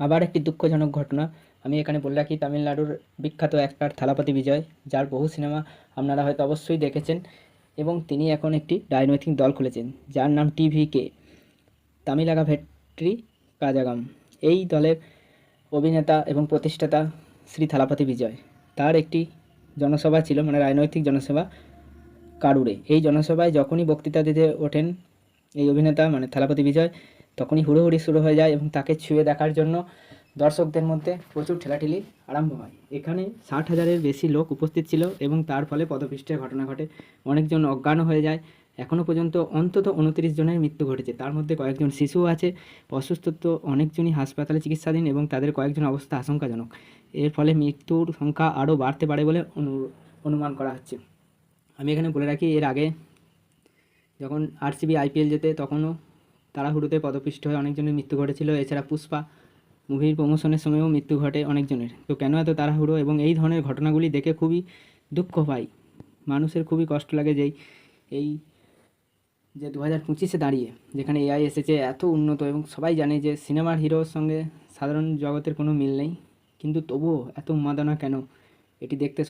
আবার একটি দুঃখজনক ঘটনা। আমি এখানে বলে রাখি, তামিলনাড়ুর বিখ্যাত অ্যাক্টর থালাপতি বিজয়, যার বহু সিনেমা আপনারা হয়তো অবশ্যই দেখেছেন এবং তিনি এখন একটি রাজনৈতিক দল খুলেছেন, যার নাম টিভিকে তামিলাগা ভেট্রি কাজাগাম। এই দলের অভিনেতা এবং প্রতিষ্ঠাতা শ্রী থালাপতি বিজয়। তার একটি জনসভা ছিল মানে রাজনৈতিক জনসভা কারুরে। এই জনসভায় যখনই বক্তৃতা দিতে ওঠেন এই অভিনেতা মানে থালাপতি বিজয় তখনই হুড়োহুড়ি শুরু হয়ে যায় এবং তাকে ছুঁয়ে দেখার জন্য দর্শকদের মধ্যে প্রচুর ঠেলাঠেলি আরম্ভ হয়। এখানে ষাট হাজারের বেশি লোক উপস্থিত ছিল এবং তার ফলে পদপিষ্টের ঘটনা ঘটে। অনেকজন অজ্ঞানও হয়ে যায়। এখনও পর্যন্ত অন্তত উনত্রিশ জনের মৃত্যু ঘটেছে। তার মধ্যে কয়েকজন শিশুও আছে। অসুস্থ তো অনেকজনই হাসপাতালে চিকিৎসাধীন এবং তাদের কয়েকজন অবস্থা আশঙ্কাজনক। এর ফলে মৃত্যুর সংখ্যা আরও বাড়তে পারে বলে অনু- অনুমান করা হচ্ছে। আমি এখানে বলে রাখি, এর আগে যখন আরসিবি আইপিএল যেতে তখনও তাড়াহুড়োতে পদপিষ্ট হয়ে অনেকজনের মৃত্যু ঘটেছিল। এছাড়া পুষ্পা মুভির প্রমোশনের সময়ও মৃত্যু ঘটে অনেকজনের। তো কেন এত তাড়াহুড়ো? এবং এই ধরনের ঘটনাগুলি দেখে খুবই দুঃখ পাই। মানুষের খুবই কষ্ট লাগে যেই এই যে দু হাজার পঁচিশে দাঁড়িয়ে, যেখানে এআই এসেছে, এত উন্নত এবং সবাই জানে যে সিনেমার হিরোর সঙ্গে সাধারণ জগতের কোনো মিল নেই। কিন্তু তবুও এত উন্মাদনা কেন? এটি দেখতে